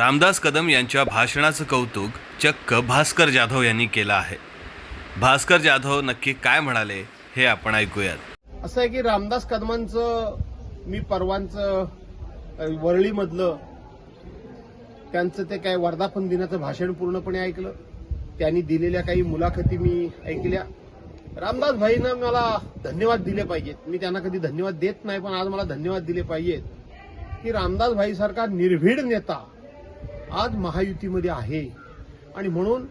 रामदास कदम यांच्या भाषणाचं कौतुक चक्क भास्कर जाधव यांनी केलं आहे. भास्कर जाधव नक्की काय म्हणाले हे आपण ऐकूयात. असं आहे की रामदास कदमांचं मी परवांचं वरळीमधलं त्यांचं ते काय वर्धापन दिनाचं भाषण पूर्णपणे ऐकलं. त्यांनी दिलेल्या काही मुलाखती मी ऐकल्या. रामदास भाईनं मला धन्यवाद दिले पाहिजेत. मी त्यांना कधी धन्यवाद देत नाही पण आज मला धन्यवाद दिले पाहिजेत की रामदास भाईसारखा निर्भीड नेता आज महायुतीमध्ये आहे. आणि म्हणून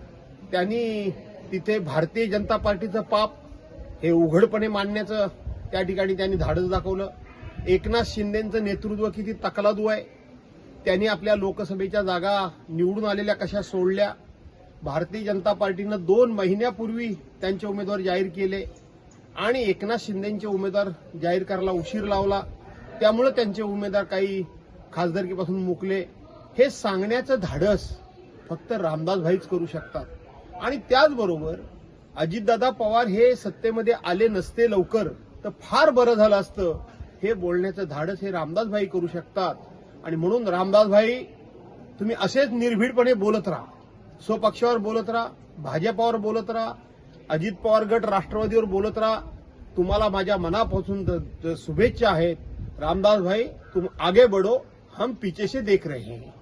त्यांनी तिथे भारतीय जनता पार्टीचं पाप हे उघडपणे मांडण्याचं त्या ठिकाणी त्यांनी धाडस दाखवलं. एकनाथ शिंदेचं नेतृत्व किती तकलादू आहे. त्यांनी आपल्या लोकसभेच्या जागा निवडून आलेल्या कशा सोडल्या. भारतीय जनता पार्टीनं दोन महिन्यापूर्वी त्यांचे उमेदवार जाहीर केले. आणि एकनाथ शिंदेचे उमेदवार जाहीर करायला उशीर लावला. त्यामुळे त्यांचे उमेदवार काही खासदारकीपासून मुकले. हे सांगण्याचं धाडस फक्त रामदास भाईच करू शकतात. आणि त्याचबरोबर अजितदादा पवार हे सत्तेमध्ये आले नसते लवकर तर फार बरं झालं असतं. हे बोलण्याचं धाडस हे रामदास भाई करू शकतात. आणि म्हणून रामदास भाई तुम्ही असेच निर्भीडपणे बोलत राहा. स्वपक्षावर बोलत राहा भाजपावर बोलत राहा अजित पवार गट राष्ट्रवादीवर बोलत राहा. तुम्हाला माझ्या मनापासून द- शुभेच्छा आहेत. रामदास भाई तुम आगे बढ़ो हम पीछे से देख रहे हैं.